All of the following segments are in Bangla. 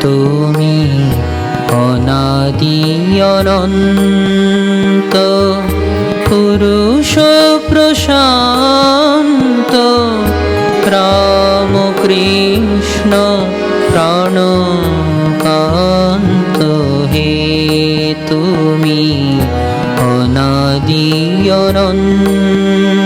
তুমি অনাদি অনন্ত পুরুষ প্রশান্ত রাম কৃষ্ণ প্রাণকান্ত। হে তুমি অনাদি অনন্ত।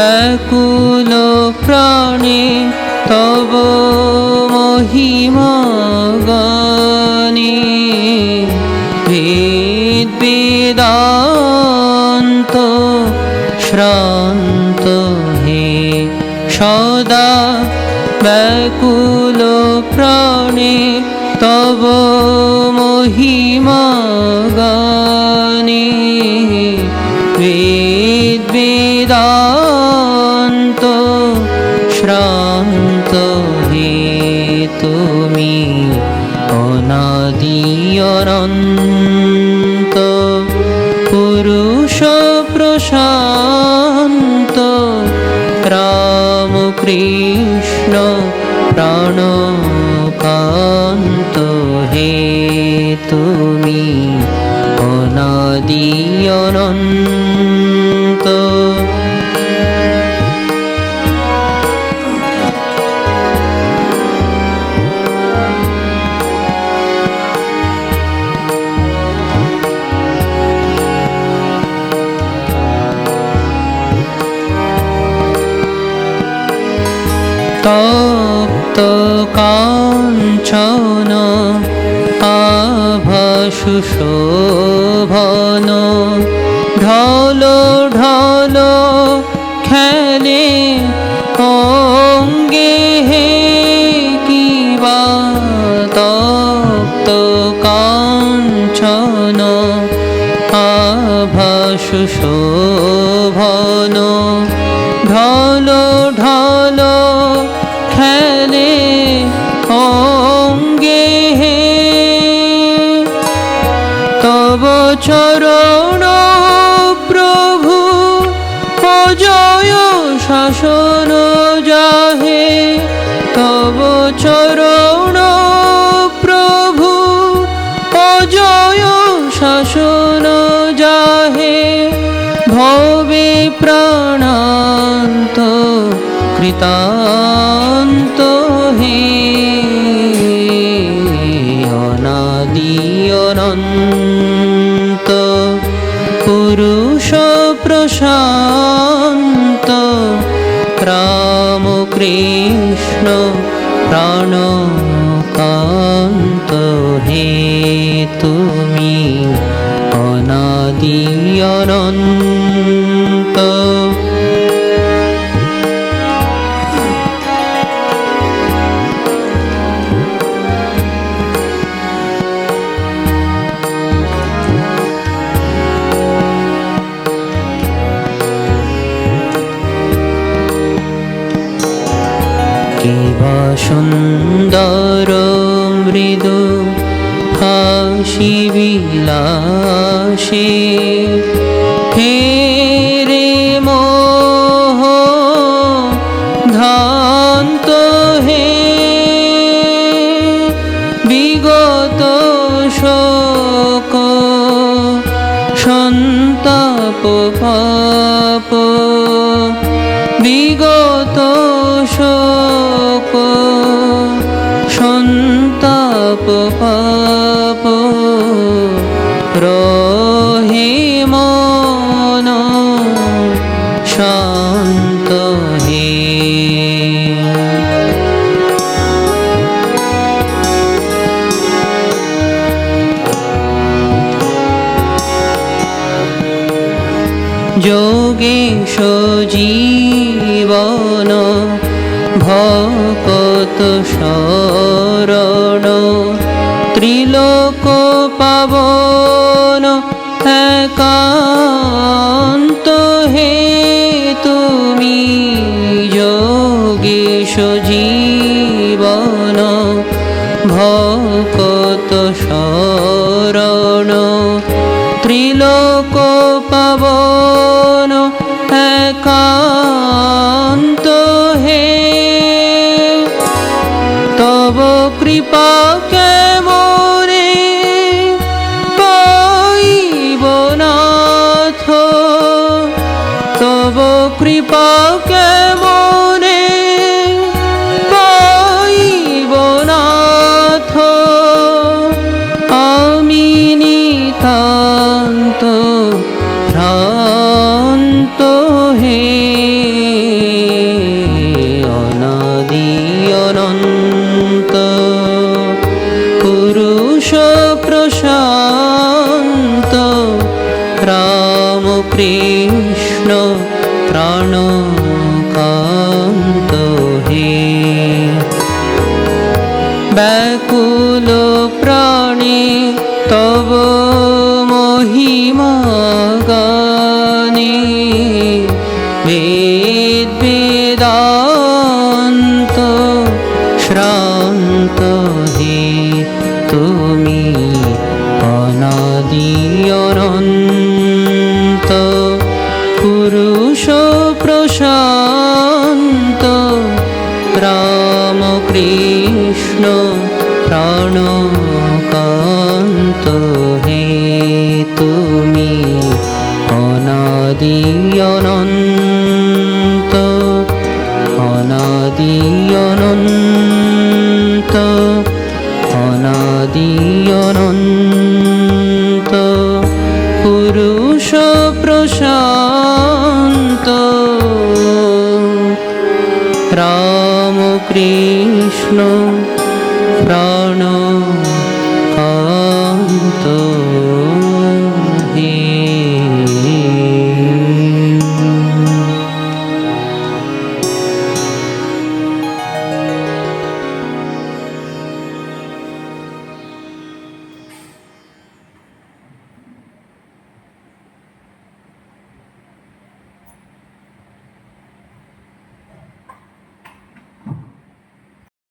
ব্যাকুল প্রাণে তব মহিমা গানে বেদ বেদান্ত শ্রান্ত হে সদা ব্যাকুল প্রাণে তব মহিমা গানে বেদ কৃষ্ণ প্রাণকান্ত হে তুমি অনাদি অনন্ত তপ্ত কাঞ্চন আভাসু শোভন। ঢল ঢল খেলে অঙ্গে হে কিবা তপ্ত কাঞ্চন আভাসু তব চরণ প্রভু, অজয় শাসন যাহে। তব চরণ প্রভু, অজয় শাসন যাহে। ভবে প্রাণান্ত কৃতান্ত প্রাণকান্ত হে তুমি অনাদি অনন্ত কিবা সুন্দর মৃদু হাসি বিলাসে। হে বিগত শোক সন্তাপ পাপ রহে মন শান্ত হে। যোগেশ জীবন কান্ত হে। তব কৃপা কেমনে পাইব নাথ? তব কৃপা কেমনে পাইব নাথ? আমি নিতান্ত ভ্রান্ত। অনাদি অনন্ত পুরুষ প্রশান্ত রাম কৃষ্ণ প্রাণকান্ত হে। ব্যাকুল প্রাণে তব মহিমা বেদ শ্রান্ত হে তুমি অনাদি অনন্ত পুরুষ প্রশান্ত রাম কৃষ্ণ প্রাণকান্ত হে অনন্ত পুরুষ প্রশান্ত রাম কৃষ্ণ